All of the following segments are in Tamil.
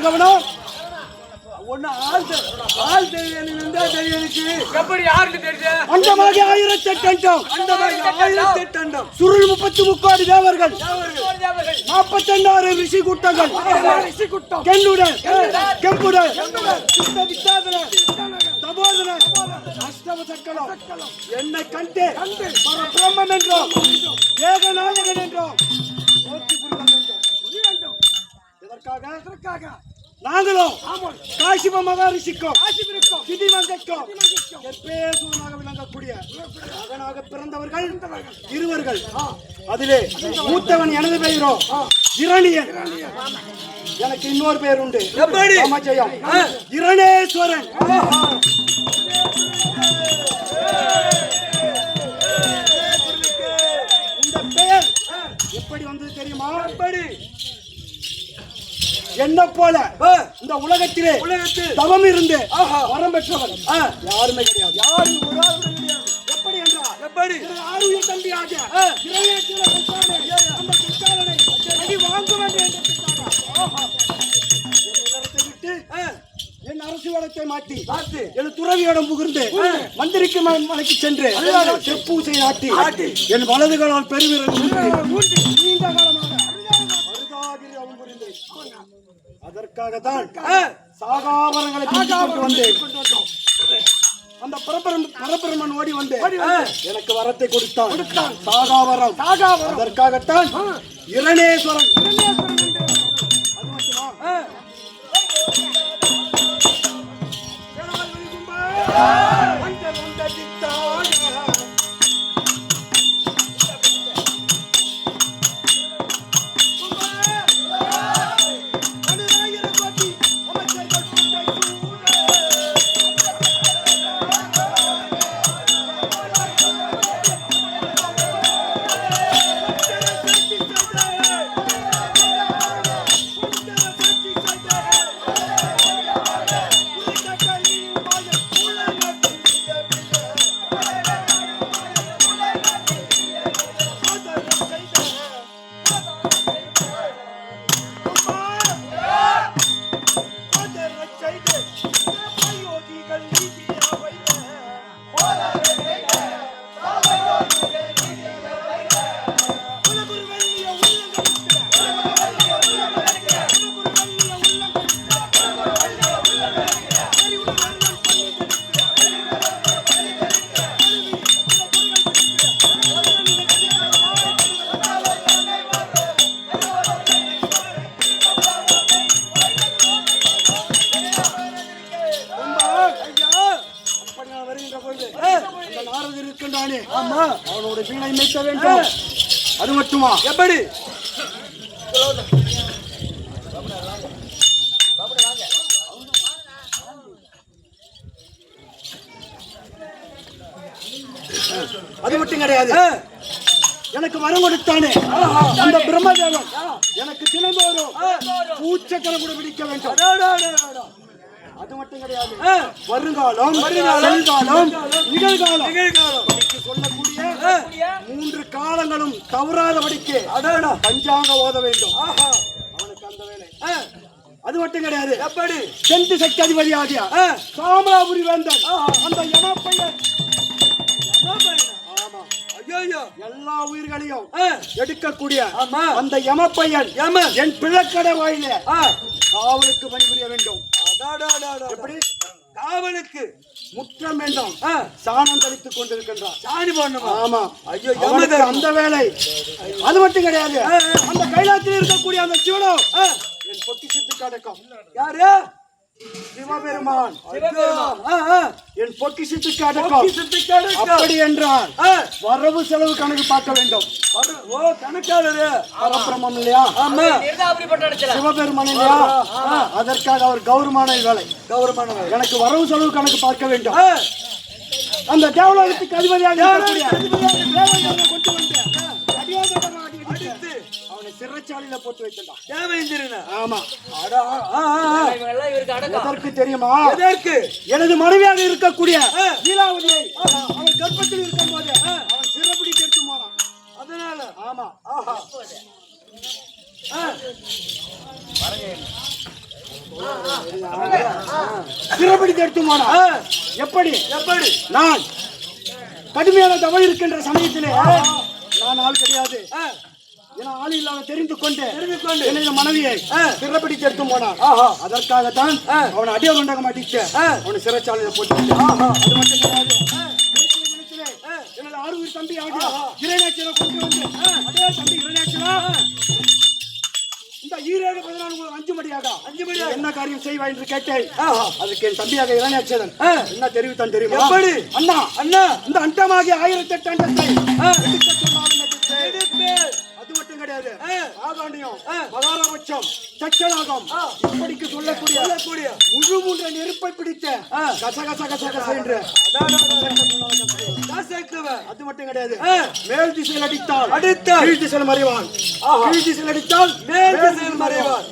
கவனம்? ஒண்ணு ஆள் தெ- ஆள் தெரியும் இருந்தா தெரியும் எனக்கு எப்படி யாருக்கு தெரியுது? அண்டமாகி ஆயிரத்தி எட்டு அண்டம். அந்த மாதிரி ஆயிரத்தி எட்டு அண்டம். சுருள் முப்பத்தி முக்கோடி தேவர்கள். தேவர்கள். நாற்பத்தெண்டாறு ரிஷி கூட்டங்கள். கெண்ணுடன் கெம்புடன். சுத்த வித்தாதன தபோதன. அஷ்டம சக்கரம் என்னை கண்டு பர பிரம்மன் என்றோம் எதற்காக நாங்களும் காசிப மகாரிஷிக்கும் விதி மங்கைக்கும் எப்பேசுவனாக விளங்கக்கூடிய மகனாக பிறந்தவர்கள் இருவர்கள். அதிலே மூத்தவன் எனது பெயரோ? இரணியன். எனக்கு இன்னொரு பெயர் உண்டு? ராமஜெயம். இரணேஸ்வரன். இந்த பெயர் எப்படி வந்தது தெரியுமா? எப்படி? என்ன போல இந்த உலகத்திலே உலகத்தில் தவம் இருந்து. வரம் பெற்றவன் யாருமே கிடையாது யாரும் ஒரு கிடையாது. எப்படி என்றால் எப்படி திரு ஆருயிர் தம்பியாக ஆ. இறையேற்றின குற்றாலை, அந்த குற்றாலனை அடி வாங்க வேண்டும் என்றதுக்காக. ஆஹா. என் விட்டு அரசு வேடத்தை மாற்றி பார்த்து என் துறவியிடம் புகுந்து மந்திரிக்கு மலைக்கு சென்று செப்பூசை நாட்டி என் வலதுகளால் பெருவிரல் நீண்ட காலமாக அருகாகிரி அவன் புரிந்தேன் அதற்காகத்தான் ஆ, சாகாவரங்களை பிடித்துக் கொண்டு வந்தேன். அந்த பரபரம் பரபரமன் ஓடி வந்து. எனக்கு வரத்தை கொடுத்தான். சாகாவரம் அதற்காகத்தான் இரணேஸ்வரன் அது மட்டுமா? ஆ. மட்டுமா எப்படி? அது மட்டும் கிடையாது. எனக்கு வரம் கொடுத்தானே. அந்த பிரம்மதேவன். எனக்கு தினந்தோறும் பூச்சக்கரம் கூட பிடிக்க வேண்டும். அது மட்டும் கிடையாது. வருங்காலம் வருங்காலம், நிகழ்காலம். நிகழ்காலம். சொல்லக்கூடிய மூன்று காலங்களும் தவறாதபடிக்கு அடடா. பஞ்சாங்க ஓத வேண்டும். ஆஹா. அவனுக்கு அந்த வேலை. அது மட்டும் கிடையாது. எப்படி? செந்து சக்தி அதிபதி ஆகிய ஆ, சாமலாபுரி வேந்தன் அந்த யமப்பையன் எல்லா உயிர்களையும் எடுக்கக்கூடிய. அந்த யமப்பையன் யமன். என் பிழக்கடை வாயிலே காவலுக்கு பணிபுரிய வேண்டும். எப்படி? காவலுக்கு. முற்றம் வேண்டும். சாணம் தெளித்துக் கொண்டிருக்கின்றான். சாணி போடணுமா? ஆமா. ஐயோ, யமதர்மம். அந்த வேலை. அது மட்டும் கிடையாது. அந்த கைலாத்தில் இருக்கக்கூடிய அந்த சிவனோ என் பொக்கிஷத்துக்கு அடக்கம். யாரு? சிவபெருமான். என் பொக்கிஷத்துக்கு அடக்கம். அப்படி என்றால் வரவு செலவு கணக்கு பார்க்க வேண்டும். ஓ கணக்காளரு. பரபிரமம் இல்லையா? ஆமா. சிவபெருமான் இல்லையா? அதற்காக அவர் கௌரவமான வேலை. கௌரவமான. எனக்கு வரவு செலவு கணக்கு பார்க்க வேண்டும். அந்த தேவலோகத்துக்கு அதிபதியாக சிறைச்சாலையில போட்டு வைக்கின்றான் தேவேந்திரன ஆமா. எதற்கு தெரியுமா? எதற்கு? எனது மனைவியாக இருக்கக்கூடிய. லீலாவதியை அவன் கர்ப்பத்தில் இருக்கும் போது அவன் சிறப்பிடிக்க எடுத்து போனான் அதனால. ஆமா. ஆஹா. போனா ஆ, எப்படி? எப்படி? நான் கடுமையான தவறு இருக்கின்ற சமயத்திலே நான் ஆள் கிடையாது. என ஆள் இல்லாத தெரிந்து கொண்டு தெரிந்து கொண்டு. எனது மனைவியை ஆ. சிறப்பிடித்து எடுத்து போனான். அதற்காகத்தான். அவனை அடியார் உண்டாக மாட்டிச்சு. அவனை சிறைச்சாலையில போட்டு. அது மட்டும் கிடையாது. எனது ஆறுவர் தம்பி ஆகிய இறைநாச்சியரை கொண்டு வந்து. அடே தம்பி இந்த ஈரேழு பதினாலு அஞ்சு மணியாக அஞ்சு மணி என்ன காரியம் செய்வாய் என்று கேட்டேன். அதுக்கு என் தம்பியாக ஆ. என்ன தெரிவித்தான் தெரியுமா? எப்படி? அண்ணா அண்ணா. இந்த அண்டமாகிய ஆயிரத்தி எட்டு அண்டத்தை கிடையாது. ஆகாண்டியம். மகாராபட்சம் சச்சனாகம். இப்படிக்கு சொல்லக்கூடிய சொல்லக்கூடிய. முழு மூன்ற நெருப்பை பிடித்த ஆ. கச கச கச கச என்று காசாக்குவன். அது மட்டும் கிடையாது. மேல் திசையில் அடித்தால் அடித்தால். கீழ் திசையில் மறைவான். கீழ் திசையில் அடித்தால் மேல் திசையில் மறைவான்.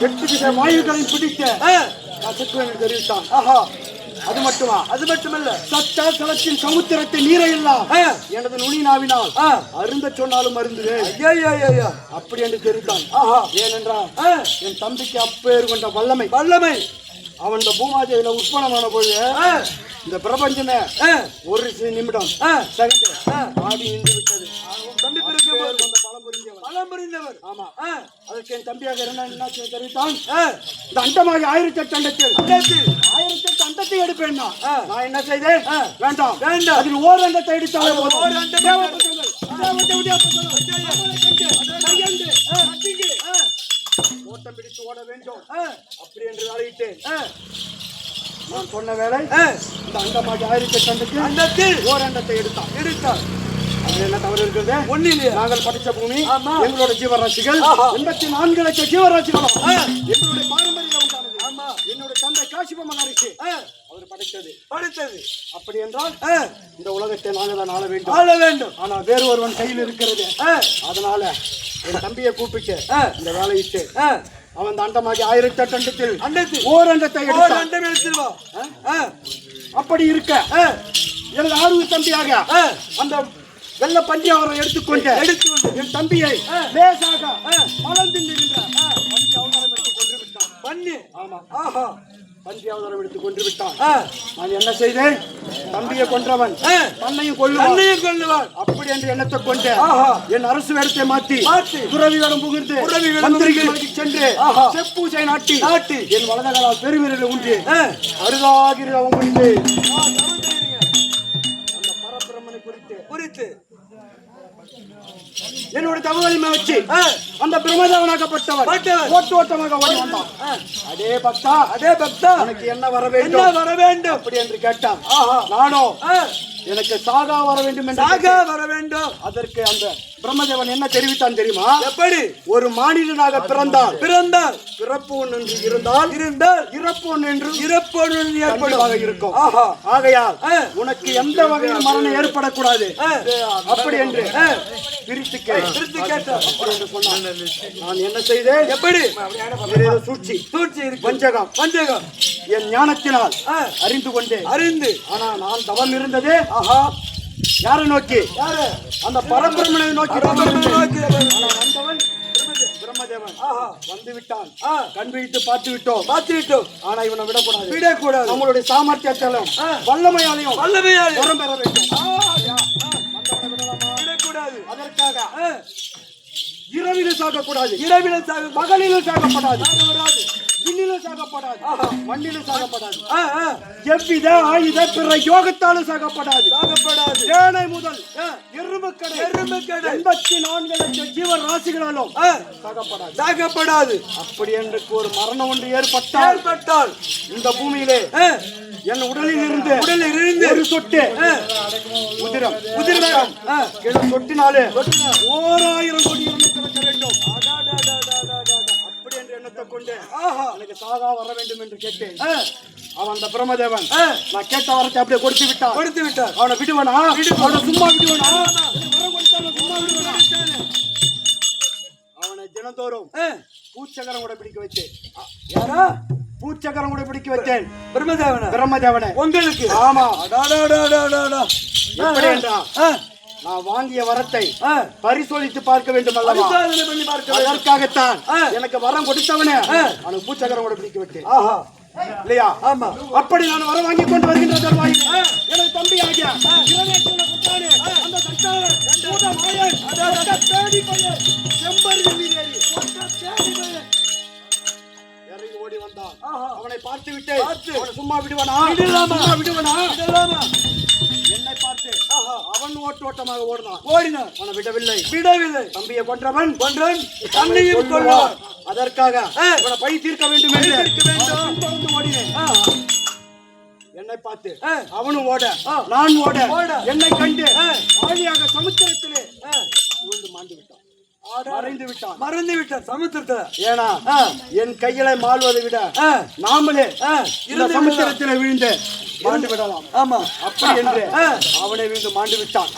எட்டு திசை வாயுக்களை பிடித்த ஆ, கசக்கு என்று தெரிவித்தான் ஆஹா. அது மட்டுமா? அது மட்டுமல்ல. சத்த தலத்தின் சமுத்திரத்தை நீரை எல்லாம் எனது நுனி நாவினால். அருந்த சொன்னாலும் அருந்துவே ஐயா, ஐயா, ஐயா. அப்படி என்று தெரிவித்தான். ஆஹா. ஏனென்றால் என் தம்பிக்கு அப்பேர் கொண்ட வல்லமை. வல்லமை. அவன் இந்த பூமாதேவியில உட்பணமான பொழுது இந்த பிரபஞ்சமே ஒரு நிமிடம். செகண்ட். ஆடி நின்று விட்டது. பலம் பலம் புரிந்தவர் ஆமா. அதற்கு என் தம்பியாக என்ன என்ன தெரிவித்தான்? இந்த அண்டமாகி ஆயிரத்தி எட்டு அண்டத்தில். ஆயிரத்தி எட்டு அண்டத்தை எடுப்பேன் நான். என்ன செய்தேன். வேண்டாம். வேண்டாம். அதில் ஓர் அண்டத்தை எடுத்தாலே போதும். ஓர் ஓட்டம் பிடித்து ஓட வேண்டும். அப்படி என்று ஆ, நான் சொன்ன வேலை. இந்த அண்டமாகி ஆயிரத்தி எட்டு அண்டத்தில் ஓர் அண்டத்தை எடுத்தான். எடுத்தார் அது என்ன தவறு இருக்கிறது? ஒன்னிலையா நாங்கள் படித்த பூமி. எங்களோட ஜீவராசிகள். எண்பத்தி நான்கு லட்சம் ஜீவராசிகளும். எங்களுடைய பாரம்பரியம் ஆமா. என்னுடைய தந்தை காசிப மகரிஷி. அவர் படைத்தது. படித்தது. அப்படி என்றால் இந்த உலகத்தை நாங்கள் தான் ஆள வேண்டும். ஆள வேண்டும். ஆனா வேறு ஒருவன் கையில் இருக்கிறது. அதனால என் தம்பியை கூப்பிட்டு. இந்த வேலையிட்டு அவன் அண்டமாகி ஆயிரத்தி எட்டு அண்டத்தில் அண்டத்தில். ஓர் அண்டத்தை ஓர் அண்டம் எடுத்துருவா ஆ, அப்படி இருக்க எனது ஆர்வ தம்பியாக. அந்த வெள்ள பன்றி அவரை எடுத்துக்கொண்டு எடுத்துக்கொண்டு. என் தம்பியை. லேசாக. மலர்ந்து நின்ற பன்றி அவதாரம் எடுத்து கொண்டு விட்டான் பண்ணி ஆமா ஆஹா பன்றி அவதாரம் எடுத்து கொண்டு விட்டான் நான் என்ன செய்தேன் தம்பியை கொன்றவன். தன்னையும் கொல்லுவான் தன்னையும் கொள்ளுவார் அப்படி என்று எண்ணத்தை கொண்டு. என் அரசு வேடத்தை மாற்றி மாற்றி. துறவி வேடம் புகுந்து புகுந்து. சென்று. செப்பூசை நாட்டி நாட்டி. என் வலதகளால் பெருவிரல் உண்டு ஆ, அருகாகிரி அவன் என்னோட தகவலிமை வச்சு அந்த பிரமதவனாக்கப்பட்டவர் பட்டவர். ஓட்டு ஓட்டமாக ஓடி வந்தான். அடே பக்தா. அதே பக்தா. உனக்கு என்ன வர என்ன வேண்டும்? வர வேண்டும்? அப்படி என்று கேட்டான். நானோ? எனக்கு சாகா வர வேண்டும் சாக. வர வேண்டும். அதற்கு அந்த பிரம்மதேவன் என்ன தெரிவித்தான் தெரியுமா? எப்படி? ஒரு மானிடனாக பிறந்தால். பிறந்தால். பிறப்பு ஒன்று என்று இருந்தால். இருந்தால். இறப்பு ஒன்று என்று இறப்பொழுது ஏற்படும். கண்டிப்பாக இருக்கும். ஆஹா. ஆகையால். உனக்கு எந்த வகையில் மரணம் ஏற்படக்கூடாது. அப்படி என்று. பிரித்து. பிரித்து சொன்னான் நான் என்ன செய்தேன்? எப்படி? சூழ்ச்சி. சூழ்ச்சி இருக்கு. வஞ்சகம். வஞ்சகம். என் ஞானத்தினால் அறிந்து கொண்டேன். அறிந்து. ஆனா நான் தவம் இருந்ததே ஆஹா. யாரை நோக்கி? யாரு? அந்த பரபிரமனை நோக்கி. நோக்கி. வந்தவன் பிரம்மதேவன். வந்து விட்டான் கண் விழித்து பார்த்து விட்டோம் பார்த்து விட்டோம் ஆனா இவனை விடக்கூடாது. விடக்கூடாது. நம்மளுடைய சாமர்த்தியத்தாலும். வல்லமையாலையும் வல்லமையால் வரம் பெற வேண்டும். இரவிலும் சாகக்கூடாது. இரவிலும் சாக பகலிலும் சாகப்படாது. விண்ணிலும் சாகப்படாது. மண்ணிலும் சாகப்படாது. எவ்வித ஆயுத பிற யோகத்தாலும் சாகப்படாது. சாகப்படாது. ஏனை முதல் எறும்புக்கடை எறும்புக்கடை. எண்பத்தி நான்கு லட்சம் ஜீவ ராசிகளாலும் சாகப்படாது. சாகப்படாது. அப்படி என்று ஒரு மரணம் ஒன்று ஏற்பட்டால் ஏற்பட்டால் இந்த பூமியிலே என் உடலில் இருந்து உடலில் இருந்து ஒரு சொட்டு உதிரம் உதிரம். சொட்டினாலே ஓராயிரம் கோடி எண்ணத்தை கொண்டு எனக்கு சாகா வர வேண்டும் என்று கேட்டேன். அவன் அந்த பிரம்மதேவன் நான் கேட்ட வரத்தை அப்படியே கொடுத்து விட்டான். கொடுத்து விட்டார். அவனை விடுவனா? அவனை சும்மா விடுவனா? சும்மா விடுவனா அவனை தினந்தோறும் பூச்சக்கரம் கூட பிடிக்க வைத்தேன். யாரா? பூச்சக்கரம் கூட பிடிக்க வைத்தேன். பிரம்மதேவனா பிரம்மதேவனை உங்களுக்கு. ஆமா. எப்படி என்றா நான் வாங்கிய வரத்தை. பரிசோதித்து பார்க்க வேண்டும் அல்லவா? பண்ணி பார்க்க. அதற்காகத்தான். எனக்கு வரம் கொடுத்தவனே. அவனுக்கு பூச்சக்கரம் கூட பிடிக்க விட்டு ஆஹா. இல்லையா? ஆமா. அப்படி நான் வரம் வாங்கி கொண்டு வருகின்ற தருவாயில் எனது தம்பி ஆகிய ஓடி வந்தான். அவனை பார்த்து விட்டு சும்மா விடுவானா? விடுவானா? பார்த்து அவன் ஓட்டு ஓட்டமாக ஓடினான் ஓடினார் அவனை விடவில்லை விடவில்லை தம்பியை கொன்றவன் கொன்றன் தன்னையும். கொள்வார் அதற்காக ஆ. இவனை பழி தீர்க்க வேண்டும் என்று. அவன் ஓடினேன் என்னை பார்த்து. அவனும் ஓட. நான் ஓட ஓட. என்னை கண்டு. ஆழியாக சமுத்திரத்திலே விழுந்து மாண்டு விட்டான் மறைந்து விட்டான் மறந்து விட்டார் சமுத்திரத்துல. ஏனா ஆ. என் கையில மாழ்வதை விட. நாமளே. இந்த சமுத்திரத்திலே விழுந்து மாண்டு விடலாம். ஆமா. அப்படி என்று. அவனை விழுந்து மாண்டு விட்டான்.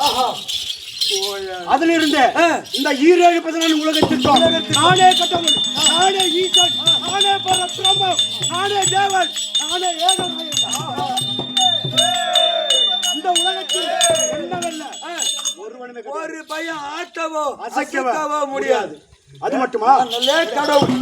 அதிலிருந்து. இந்த ஈரேழு பதினாலு உலகத்திற்கும் நானே கட்டவன். நானே ஈசன். நானே பரபிரம்மம் நானே தேவன். நானே ஏகநாயகன். ஒரு பையன் ஆட்டவோ அசைக்கவோ முடியாது. அது மட்டுமா? நல்ல கடவுள்.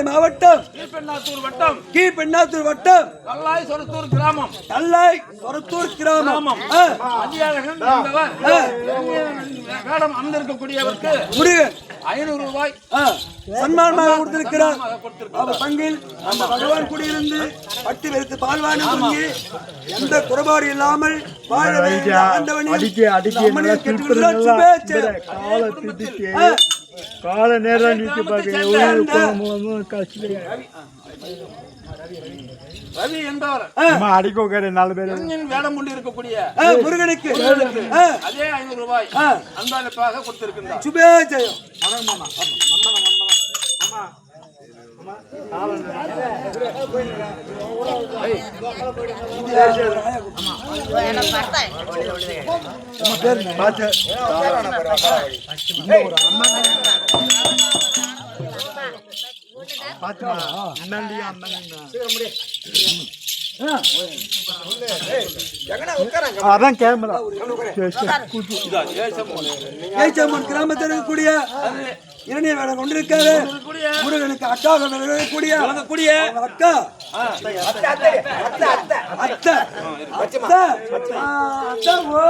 திருவண்ணாமலை மாவட்டம். கீழ்பெண்ணாத்தூர் வட்டம். கி பெண்ணாத்தூர் வட்டம் கல்லாய் சொரத்தூர் கிராமம். கல்லாய் சொரத்தூர் கிராமம் வேடம் அமர்ந்திருக்கக்கூடியவருக்கு முருகன். ஐநூறு ரூபாய். சன்மானமாக கொடுத்திருக்கிறார். அவர் பங்கில் அந்த பகவான் குடியிருந்து பட்டி வைத்து பால்வானை வாங்கி எந்த குறைபாடு இல்லாமல் வாழ வேண்டிய ஆண்டவனில் அடிக்க அடிக்க இந்த அம்மனை நல்லா கேட்டுக்கொள்கிறார். சுபேச்சை. காலை நேரம் கிராமத்தை பார்க்க கஷ்டம் ரவி என்பவர் நாலு பேர். வேடம் கொண்டு இருக்கக்கூடிய முருகனுக்கு. அதே ஐநூறு ரூபாய். அன்பளிப்பாக கொடுத்திருக்கின்றார். சுபேஜயம் அதான் கேமரா. ஏச்சம்மன் கிராமத்தில் இருக்கக்கூடிய இரணிய வேடம் கொண்டிருக்காரு முருகனுக்கு அக்காக விளங்கக்கூடிய வழங்கக்கூடிய அவங்க அக்கா. அத்தை அத்தை அத்தை அத்தை ஓ.